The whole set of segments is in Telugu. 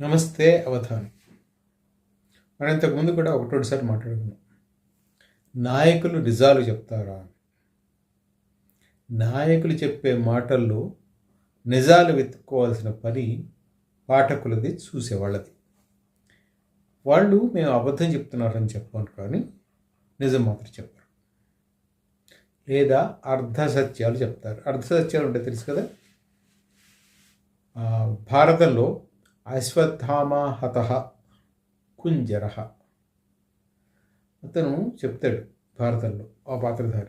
నమస్తే అవధాని. మనం ఇంతకుముందు కూడా ఒకటోసారి మాట్లాడుకున్నాం. నాయకులు నిజాలు చెప్తారా? అని. నాయకులు చెప్పే మాటల్లో నిజాలు వెతుక్కోవాల్సిన పని పాఠకులది చూసేవాళ్ళది. వాళ్ళు మేము అబద్ధం చెప్తున్నారని చెప్పాను కానీ నిజం మాత్రం చెప్పరు. లేదా అర్ధ సత్యాలు చెప్తారు. అర్ధ సత్యాలు ఉంటే తెలుసు కదా? భారతంలో అశ్వత్థామా హత కుంజర. అతను చెప్తాడు భారతంలో ఆ పాత్రధారి.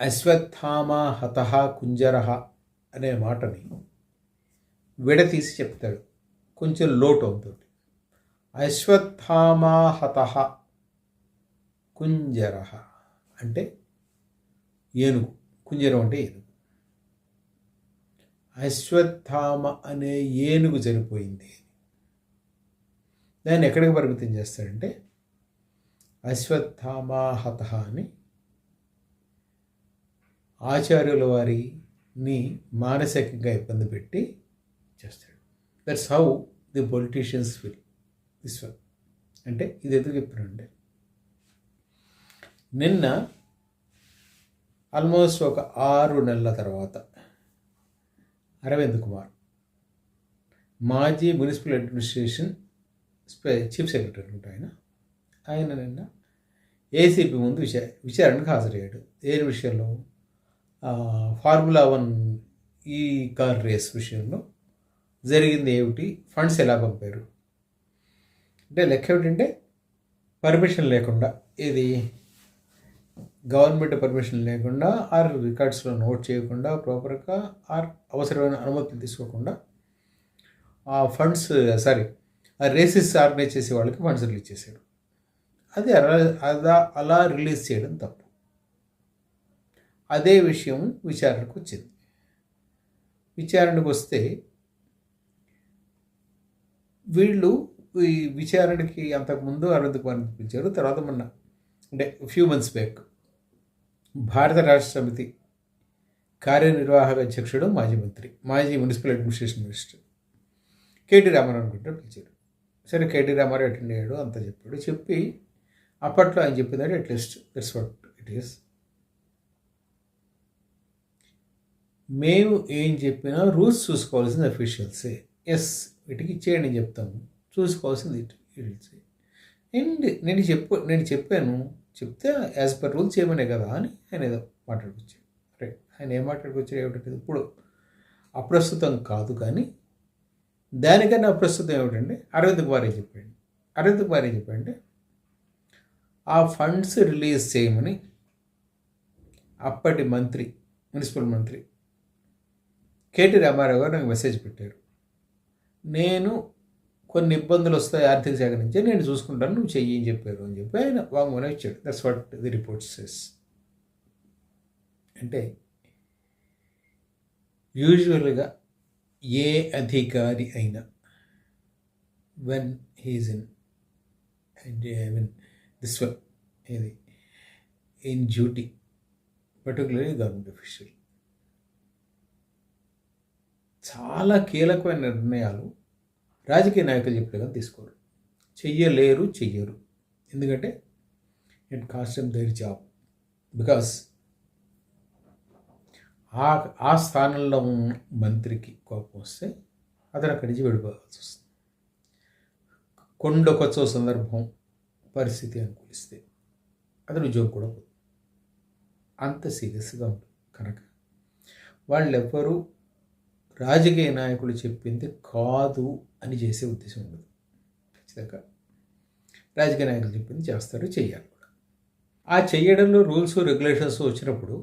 అశ్వత్థామాహత కుంజర అనే మాటని విడతీసి చెప్తాడు. కొంచెం లోటు అవుతుంది. అశ్వత్థామాహత కుంజర అంటే ఏనుగు. కుంజరం అంటే ఏనుగు. అశ్వత్థామ అనే ఏనుగు చనిపోయింది దాన్ని ఎక్కడికి పరిమితం చేస్తాడంటే అశ్వత్థామాహత అని ఆచార్యుల వారిని మానసికంగా ఇబ్బంది పెట్టి చేస్తాడు. That's how the politicians feel this one అంటే ఇది ఎందుకు చెప్పానంటే నిన్న ఆల్మోస్ట్ ఒక ఆరు నెలల తర్వాత అరవింద్ కుమార్ మాజీ మున్సిపల్ అడ్మినిస్ట్రేషన్ చీఫ్ సెక్రటరీ అనుకుంటా ఆయన ఆయన నిన్న ఏసీపీ ముందు విచార విచారణకు హాజరయ్యాడు. ఏ విషయంలో ఫార్ములా వన్ ఈ కార్ రేస్ విషయంలో జరిగింది ఏమిటి? ఫండ్స్ ఎలా పంపారు? అంటే లెక్క ఏమిటంటే పర్మిషన్ లేకుండా ఇది గవర్నమెంట్ పర్మిషన్ లేకుండా ఆర్ రికార్డ్స్లో నోట్ చేయకుండా ప్రాపర్గా ఆర్ అవసరమైన అనుమతులు తీసుకోకుండా ఆ ఫండ్స్ సారీ ఆ రేసెస్ ఆర్గనైజ్ చేసే వాళ్ళకి ఫండ్స్ రిలీజ్ చేశాడు. అది అలా అలా అలా రిలీజ్ చేయడం తప్పు. అదే విషయం విచారణకు వచ్చింది. విచారణకు వస్తే వీళ్ళు ఈ విచారణకి అంతకుముందు అరవింద్ కుమార్ని పిలిచారు తర్వాత మొన్న అంటే ఫ్యూ మంత్స్ బ్యాక్ భారత రాష్ట్ర సమితి కార్యనిర్వాహక అధ్యక్షుడు మాజీ మంత్రి మాజీ municipal administration minister KT Rama Rao అనుకుంటే పిలిచారు. సరే కేటీ రామారావు అటెండ్ అయ్యాడు అంత చెప్పాడు. చెప్పి అప్పట్లో ఆయన చెప్పిందంటే at least that's what it is. మేము ఏం చెప్పినా రూల్స్ చూసుకోవాల్సింది అఫీషియల్సే. ఎస్ వీటికి ఇచ్చేయండి చెప్తాము చూసుకోవాల్సింది అండ్ నేను చెప్పు నేను చెప్పాను చెప్తే యాజ్ పర్ రూల్స్ చేయమనే కదా అని ఆయన ఏదో మాట్లాడుకొచ్చాడు. రైట్ ఆయన ఏం మాట్లాడుకొచ్చాడు ఏమిటంటే ఇప్పుడు అప్రస్తుతం కాదు కానీ దానికన్నా అప్రస్తుతం ఏమిటంటే అరవింద్ కుమార్ ఏం చెప్పాడు? అరవింద్ కుమార్ ఏం చెప్పాడంటే ఆ ఫండ్స్ రిలీజ్ చేయమని అప్పటి మంత్రి మున్సిపల్ మంత్రి కేటీ రామారావు గారు నాకు మెసేజ్ పెట్టారు. నేను కొన్ని ఇబ్బందులు వస్తాయి ఆర్థిక శాఖ నుంచి నేను చూసుకుంటాను నువ్వు చెయ్యి అని చెప్పారు అని చెప్పి ఆయన వాంగ్మూలం ఇచ్చాడు. That's what the report says అంటే యూజువల్గా ఏ అధికారి అయినా when he's in I mean this one ఇది in duty particularly government official చాలా కీలకమైన నిర్ణయాలు రాజకీయ నాయకులు చెప్పేగా తీసుకోరు. చెయ్యలేరు చెయ్యరు. ఎందుకంటే it cost their job. Because ఆ ఆ స్థానంలో ఉన్న మంత్రికి కోపం వస్తే అతను అక్కడి నుంచి వెళ్ళిపోవాల్సి వస్తుంది. కొండకొచ్చో సందర్భం పరిస్థితి అనుకూలిస్తే అతను ఉద్యోగం కూడా పోతుంది అంత సీరియస్గా ఉంటుంది కనుక. వాళ్ళెవ్వరూ రాజకీయ నాయకులు చెప్పింది కాదు అని చేసే ఉద్దేశం ఉండదు. ఖచ్చితంగా రాజకీయ నాయకులు చెప్పింది చేస్తారు చేయాలి కూడా. ఆ చేయడంలో రూల్స్ రెగ్యులేషన్స్ వచ్చినప్పుడు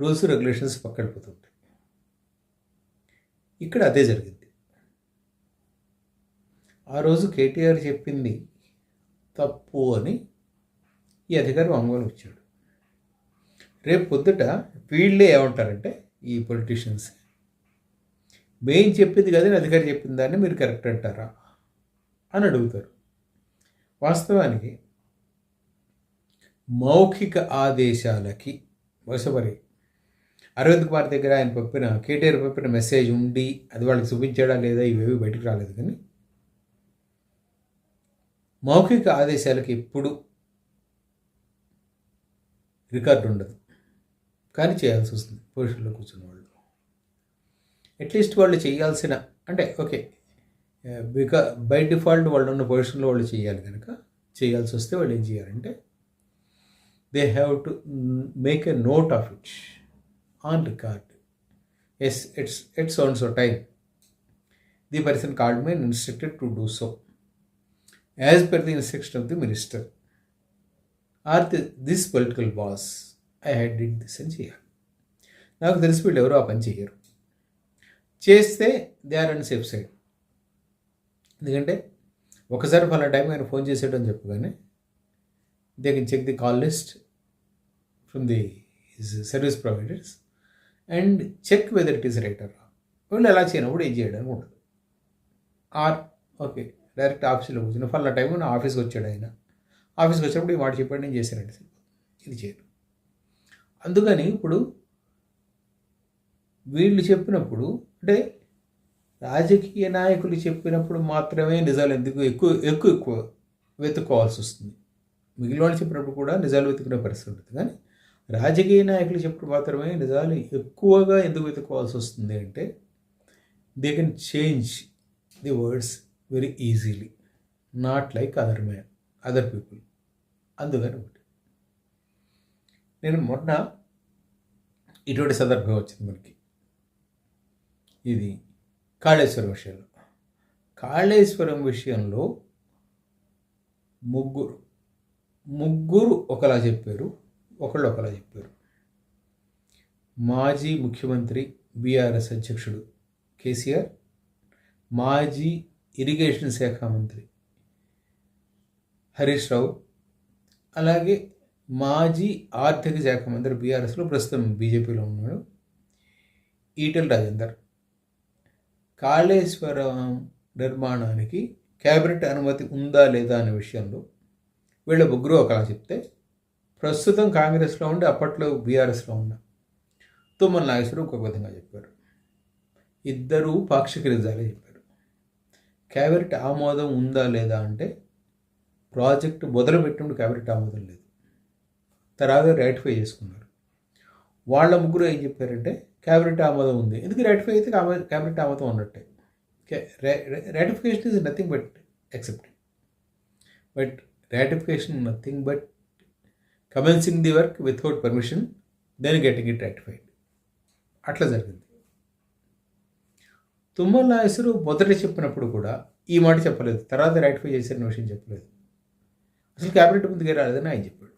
రూల్స్ రెగ్యులేషన్స్ పక్కడిపోతుంటాయి ఇక్కడ అదే జరిగింది. ఆ రోజు కేటీఆర్ చెప్పింది తప్పు అని ఈ అధికారి వాంగ్మూలం ఇచ్చాడు రేపు పొద్దుట వీళ్ళే ఏమంటారంటే ఈ పొలిటీషియన్స్ మెయిన్ చెప్పింది కదా అధికారి చెప్పిన దాన్ని మీరు కరెక్ట్ అంటారా అని అడుగుతారు. వాస్తవానికి మౌఖిక ఆదేశాలకి వసవరి అరవింద్ కుమార్ దగ్గర ఆయన పంపిన కేటీఆర్ పంపిన మెసేజ్ ఉండి అది వాళ్ళకి చూపించాడా లేదా ఇవేవి బయటకు రాలేదు కానీ మౌఖిక ఆదేశాలకి ఎప్పుడు రికార్డు ఉండదు. కానీ చేయాల్సి వస్తుంది. పురుషుల్లో కూర్చున్న వాళ్ళు. అట్లీస్ట్ వాళ్ళు చేయాల్సిన అంటే ఓకే బికా బై డిఫాల్ట్ వాళ్ళు ఉన్న పొజిషన్లో వాళ్ళు చేయాలి కనుక చేయాల్సి వస్తే వాళ్ళు ఏం చేయాలంటే they have to make a note of it on record as it's it's on so time the person called me instructed to do so as per the instruction of the minister or the this political boss I had did this అని చేయాలి నాకు తెలిసి వీళ్ళు ఎవరు ఆ పని చేయరు. చేస్తే they are and safe side ఎందుకంటే ఒకసారి ఫలానా టైం ఆయన ఫోన్ చేసేటం అని చెప్పగానే they can check the call list from the service providers and check whether it is right or వీళ్ళు ఎలా చేయనప్పుడు ఏం చేయడానికి ఉండదు. ఆర్ ఓకే డైరెక్ట్ ఆఫీస్లో కూర్చుని ఫలానా టైం నా ఆఫీస్కి వచ్చాడు ఆయన. ఆఫీస్కి వచ్చినప్పుడు ఈ మాట చెప్పాడు నేను చేశానండి ఇది చేయను. అందుకని ఇప్పుడు వీళ్ళు చెప్పినప్పుడు అంటే రాజకీయ నాయకులు చెప్పినప్పుడు మాత్రమే నిజాలు ఎందుకు ఎక్కువ ఎక్కువ ఎక్కువ వెతుక్కోవాల్సి వస్తుంది. మిగిలిన వాళ్ళు చెప్పినప్పుడు కూడా నిజాలు వెతుకునే పరిస్థితి ఉంటుంది. కానీ రాజకీయ నాయకులు చెప్పినప్పుడు మాత్రమే నిజాలు ఎక్కువగా ఎందుకు వెతుక్కోవాల్సి వస్తుంది అంటే they can change the words very easily not like other man other people అందుకని ఒకటి. నేను మొన్న ఇటువంటి సందర్భం వచ్చింది మనకి. ఇది కాళేశ్వరం విషయంలో. కాళేశ్వరం విషయంలో ముగ్గురు ముగ్గురు ఒకలా చెప్పారు ఒకళ్ళు ఒకలా చెప్పారు. మాజీ ముఖ్యమంత్రి బీఆర్ఎస్ అధ్యక్షుడు కేసీఆర్ మాజీ ఇరిగేషన్ శాఖ మంత్రి హరీష్ రావు అలాగే మాజీ ఆర్థిక శాఖ మంత్రి బీఆర్ఎస్లో ప్రస్తుతం బీజేపీలో ఉన్నాడు ఈటెల్ రాజేందర్. కాళేశ్వరం నిర్మాణానికి క్యాబినెట్ అనుమతి ఉందా లేదా అనే విషయంలో వీళ్ళ ముగ్గురు ఒకలా చెప్తే ప్రస్తుతం కాంగ్రెస్లో ఉండి అప్పట్లో బీఆర్ఎస్లో ఉన్న తుమ్మల నాగేశ్వరం ఇంకొక విధంగా చెప్పారు. ఇద్దరూ పాక్షిక నిజాలే చెప్పారు. క్యాబినెట్ ఆమోదం ఉందా లేదా అంటే ప్రాజెక్టు మొదలుపెట్టినప్పుడు క్యాబినెట్ ఆమోదం లేదు. తర్వాత రైటిఫై చేసుకున్నారు. వాళ్ళ ముగ్గురు ఏం చెప్పారంటే క్యాబినెట్ ఆమోదం ఉంది. ఎందుకు రైటిఫై అయితే క్యాబినెట్ ఆమోదం ఉన్నట్టే ratification is nothing but except but ratification nothing but commencing the work without permission then getting it ratified అట్లా జరిగింది. తుమ్మల నాయసురు మొదట చెప్పినప్పుడు కూడా ఈ మాట చెప్పలేదు. తర్వాత రాటిఫై చేసిన విషయం చెప్పలేదు. అసలు క్యాబినెట్ ముందుకే రాలేదని ఆయన చెప్పాడు.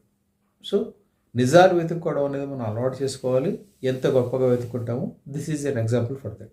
సో నిజాలు వెతుక్కోవడం అనేది మనం అలవాటు చేసుకోవాలి. ఎంత గొప్పగా వెతుక్కుంటామో this is an example for that